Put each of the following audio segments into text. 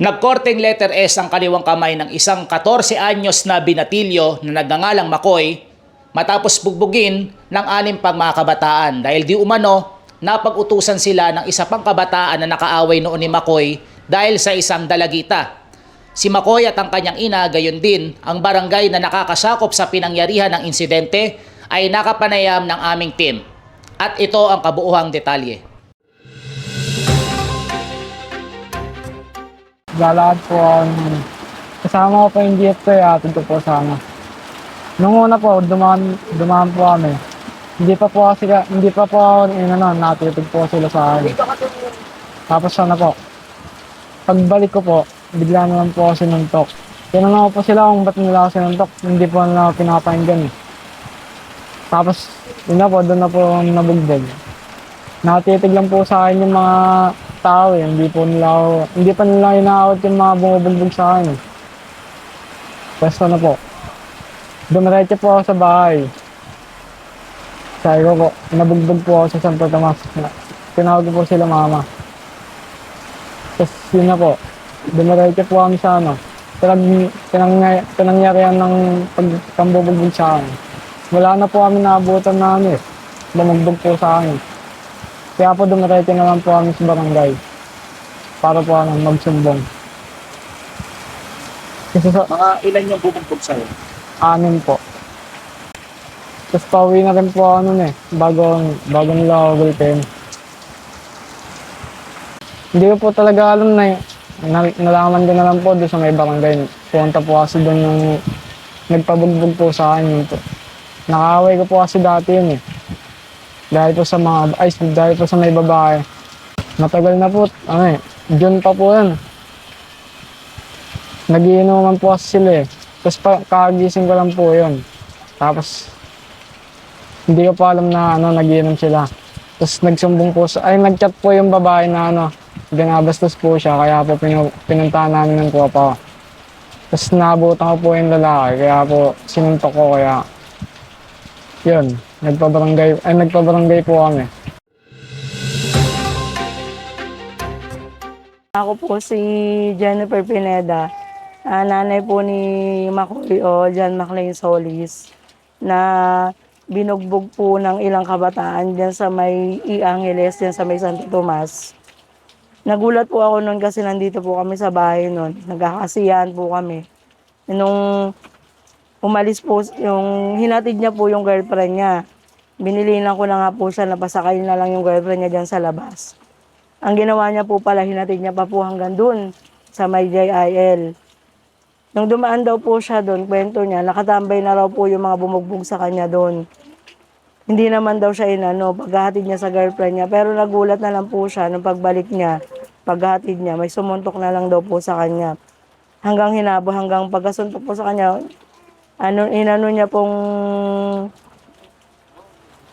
Nagkorteng letter S ang kaliwang kamay ng isang 14 anyos na binatilyo na nagngangalang Makoy matapos bugbugin ng anim pang mga kabataan dahil di umano napag-utusan sila ng isa pang kabataan na nakaaway noon ni Makoy dahil sa isang dalagita. Si Makoy at ang kanyang ina, gayon din, ang barangay na nakakasakop sa pinangyarihan ng insidente ay nakapanayam ng aming team. At ito ang kabuuhang detalye. Lalakad po ako. nun. Kasama ko po yung jeep ko, atid ko po sana. Nung una po, dumaan, dumaan po kami. Hindi pa po kasi, hindi pa po ako, yun ano, natitid po sila sa akin. Tapos sana po, pagbalik ko po, bigla na lang po ako sinuntok. Tinanong po sila kung ba't nila ako sinuntok, hindi po na ako pinapakinggan eh. Tapos, yun na po, doon na po nabugbog. Nakatitig lang po sa akin yung mga tao eh. Hindi po nila ako, hindi pa nila inaawat yung mga bumubugbog sa akin. Pwesto na po. Dumiretso po ako sa bahay. Sabi ko po, nabugbog po ako sa Santo Tomas. Tinawag po sila mama. Tapos yun na po. Dumiretso po kami sa ano. Pinag, pinang, pinangyarihan ng pagkambubugbog sa akin. Wala na po kami naabutan na ano eh. Bumugbog po sa akin. Kaya po dumiretso naman po kami sa barangay. Para po ano, magsumbong. Kasi sa Mga ilan yung bubugbog sa'yo? anim po. Tapos pauwi na rin po ako nun eh. Bago, bago nila ako gulpin. Hindi ko po talaga alam na na, nalaman ko na lang po doon sa may barangay. Pumunta po kasi doon yung nagpabugbog po sa akin yun po. Nakaway ko po kasi dati yun eh. Dahil po sa mga, ay, dahil po sa may babae. Matagal na po, ano eh, June pa po yan. Nagiinuman po kasi sila eh. Tapos pa, kagising ko lang po yun. Tapos, hindi ko pa alam na ano, nagiinom sila. Tapos nagsumbong po sa, ay nagchat po yung babae na ano, binabastos po siya, kaya po pinu, pinuntahan namin ng kuwapa. Tapos naabutan ko po yung lalaki, kaya po sinuntok ko, kaya yun, nagpabarangay, ay nagpabarangay po kami. Ako po si Jennifer Pineda, ah, nanay po ni Makoy o John McLean Solis, na binugbog po ng ilang kabataan dyan sa may I Angeles, dyan sa may Santo Tomas. Nagulat po ako noon kasi nandito po kami sa bahay noon. Nagkakasiyahan po kami. Nung umalis po, yung hinatid niya po yung girlfriend niya. Binilinan ko na nga po siya, napasakay na lang yung girlfriend niya dyan sa labas. Ang ginawa niya po pala, hinatid niya pa po hanggang dun sa may JIL. Nung dumaan daw po siya doon, kwento niya, nakatambay na raw po yung mga bumugbog sa kanya doon. Hindi naman daw siya inano, paghahatid niya sa girlfriend niya. Pero nagulat na lang po siya nung pagbalik niya, paghahatid niya, may sumuntok na lang daw po sa kanya. Hanggang hinabo, hanggang pagkasuntok po sa kanya, ano, inano niya pong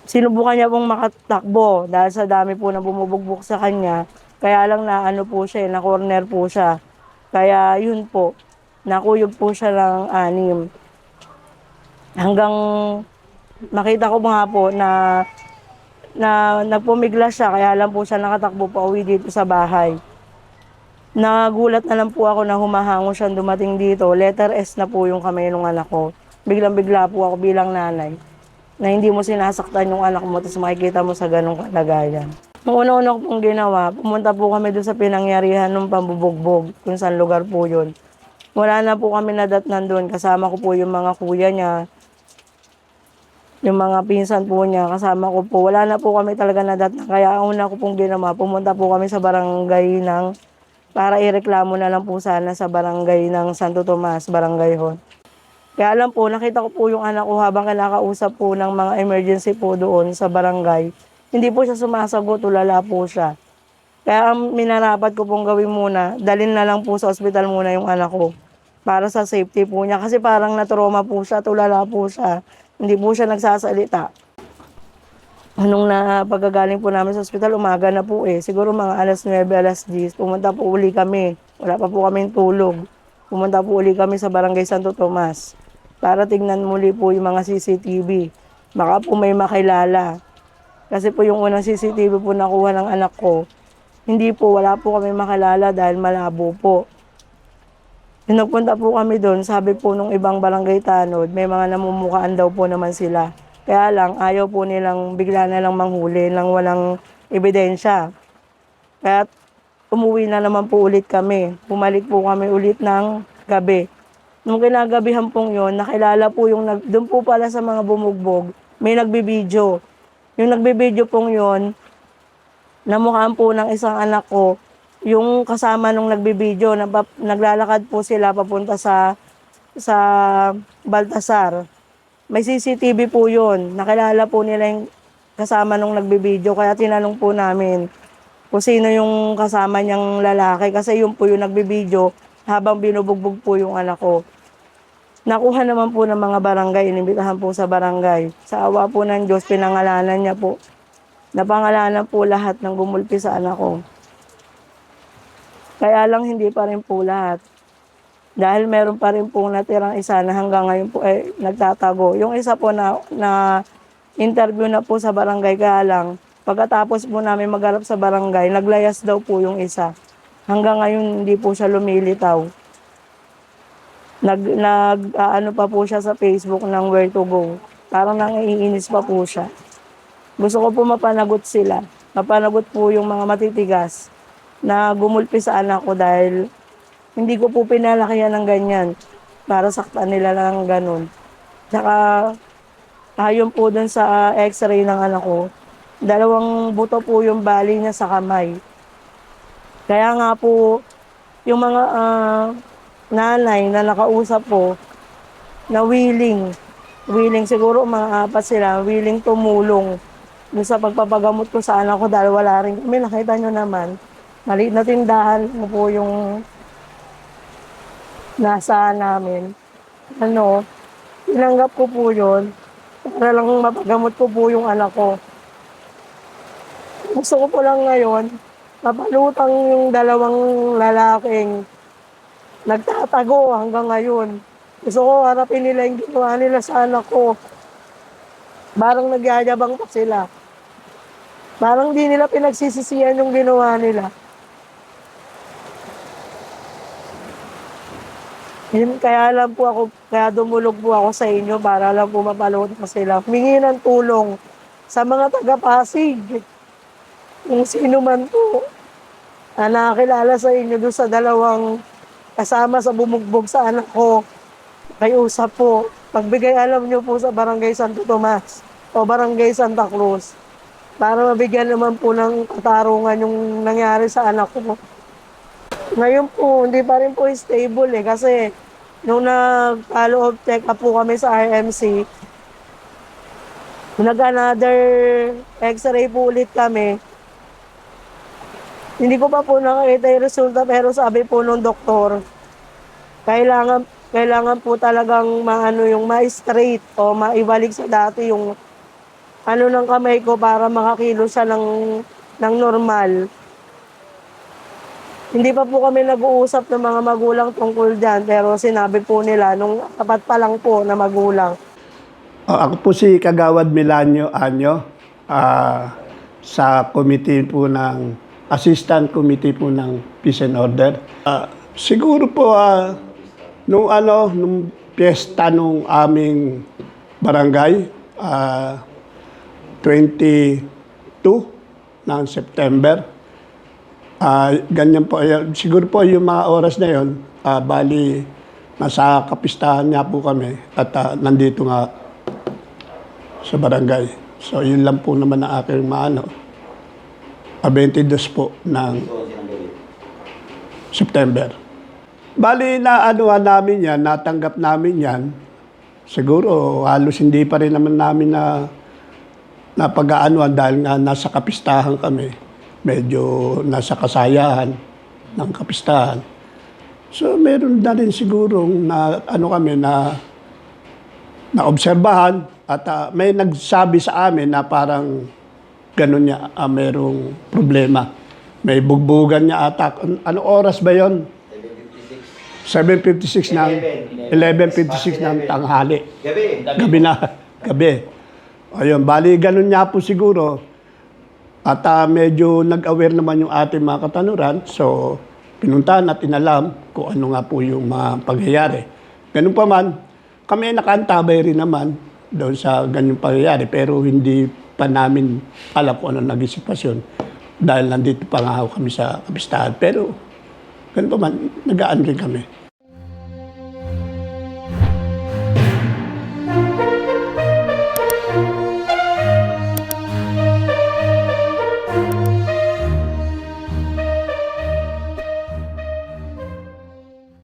sinubukan niya pong makatakbo dahil sa dami po na bumubugbog sa kanya. Kaya lang na ano po siya, eh, na corner po siya. Kaya yun po, nakuyog po siya ng anim. Hanggang makita ko nga po na na nagpumiglas siya kaya lang po siya nakatakbo pa uwi dito sa bahay. Nagulat na lang po ako na humahango siya dumating dito. Letter S na po yung kamay ng anak ko. Biglang-bigla po ako bilang nanay na hindi mo sinasaktan yung anak mo tapos makikita mo sa ganong kalagayan. Nung una-una ko pong ginawa, pumunta po kami doon sa pinangyarihan ng pambubugbog, kung saan lugar po yun. Wala na po kami nadatnan doon. Kasama ko po yung mga kuya niya, yung mga pinsan po niya, kasama ko po. Wala na po kami talaga nadatnan. Kaya una ko pong ginawa, pumunta po kami sa barangay ng, para ireklamo na lang po sana sa barangay ng Santo Tomas, barangay hon. Kaya alam po, nakita ko po yung anak ko habang kinakausap po ng mga emergency po doon sa barangay. Hindi po siya sumasagot, tulala po siya. Kaya ang minarapat ko pong gawin muna, dalhin na lang po sa ospital muna yung anak ko para sa safety po niya. Kasi parang natroma po siya, tulala po siya. Hindi po siya nagsasalita. Nung na pagkagaling po namin sa ospital, umaga na po eh. Siguro mga alas 9, alas 10, pumunta po uli kami. Wala pa po kami tulog. Pumunta po uli kami sa Barangay Santo Tomas para tignan muli po yung mga CCTV. Baka po may makilala. Kasi po yung unang CCTV po nakuha ng anak ko, hindi po, wala po kami makilala dahil malabo po. Nung nagpunta po kami doon, sabi po nung ibang barangay tanod, may mga namumukaan daw po naman sila. Kaya lang, ayaw po nilang bigla na lang manghuli lang walang ebidensya. Kaya umuwi na naman po ulit kami. Bumalik po kami ulit ng gabi. Nung kinagabihan pong yon, nakilala po yung, nag, doon po pala sa mga bumugbog, may nagbibideo. Yung nagbibideo pong yon, namukhaan po ng isang anak ko, yung kasama nung nagbibideo, na, naglalakad po sila papunta sa sa Baltasar. May CCTV po yun. Nakilala po nila yung kasama nung nagbibideo. Kaya tinanong po namin kung sino yung kasama niyang lalaki. Kasi yun po yung nagbibideo habang binubugbog po yung anak ko. Nakuha naman po ng mga barangay, inimbitahan po sa barangay. Sa awa po ng Diyos, pinangalanan niya po. Napangalanan po lahat ng gumulpi sa anak ko. Kaya lang hindi pa rin po lahat. Dahil meron pa rin po natirang isa na hanggang ngayon po eh, nagtatago. Yung isa po na, na interview na po sa barangay kaya lang, pagkatapos po namin magharap sa barangay, naglayas daw po yung isa. Hanggang ngayon hindi po siya lumilitaw. Nag, nag ano pa po siya sa Facebook ng where to go. Parang nangiinis pa po siya. Gusto ko po mapanagot sila. Mapanagot po yung mga matitigas na gumulpi sa anak ko dahil hindi ko po pinalakihan ng ganyan para saktan nila lang ganun. Tsaka ayon po dun sa x-ray ng anak ko, dalawang buto po yung bali niya sa kamay. Kaya nga po, yung mga ah, nanay na nakausap po, na willing, willing siguro mga apat sila, willing tumulong dun sa pagpapagamot ko sa anak ko dahil wala rin kami, nakita nyo naman, maliit na tindahan mo po yung nasa namin. Ano, tinanggap ko po yun para lang mapagamot ko po yung anak ko. Gusto ko po lang ngayon, mapalutang yung dalawang lalaking nagtatago hanggang ngayon. Gusto ko harapin nila yung ginawa nila sa anak ko. Parang nagyayabang pa sila. Parang di nila pinagsisisihan yung ginawa nila. Yun, kaya lang po ako, kaya dumulog po ako sa inyo para lang po mapalot na sila. Humingi ng tulong sa mga taga-Pasig. Kung sino man po na nakakilala sa inyo doon sa dalawang kasama sa bumugbog sa anak ko. Kay usap po. Pagbigay alam niyo po sa Barangay Santo Tomas o Barangay Santa Cruz para mabigyan naman po ng katarungan yung nangyari sa anak ko. Ngayon po, hindi pa rin po stable eh kasi nung nag-follow up check up po kami sa RMC, nag-another x-ray po ulit kami. Hindi ko pa po nakita yung resulta pero sabi po nung doktor, kailangan kailangan po talagang maano yung ma-straight o maibalik sa dati yung ano ng kamay ko para makakilos siya ng, ng normal. Hindi pa po kami nag-uusap ng mga magulang tungkol dyan, pero sinabi po nila, nung tapat pa lang po na magulang, Oh, ako po si Kagawad Milanio Anyo ah, sa committee po ng Assistant Committee po ng Peace and Order. Ah, siguro po ah, nung ano nung piyesta nung aming barangay ah, 22 ng September. Ah, ganyan po siguro po yung mga oras na yon ah, bali nasa kapistahan niya po kami at ah, nandito nga sa barangay. So, yun lang po naman ang aking maano. A 22 po ng September. Bali na anuhan namin yan, natanggap namin yan. Siguro halos hindi pa rin naman namin na napag-aanuhan dahil nga nasa kapistahan kami. Medyo nasa kasayahan ng kapistahan. So meron na rin siguro na ano kami na naobserbahan at ah, may nagsabi sa amin na parang ganun niya, ah, merong problema. May bugbugan niya atak. An- Ano oras ba yon? 7.56 ng 11.56 ng tanghali. Gabi. Gabi na. Gabi. Ayun, bali ganun niya po siguro. At ah, medyo nag-aware naman yung ating mga katanuran. So, pinuntahan at inalam kung ano nga po yung mga pangyayari. Ganun pa man, kami nakaantabay rin naman doon sa ganyang pangyayari pero hindi pa namin alam kung ano naging sitwasyon dahil nandito pa nga kami sa kapistahan. Pero ganun pa man, nagaan rin kami.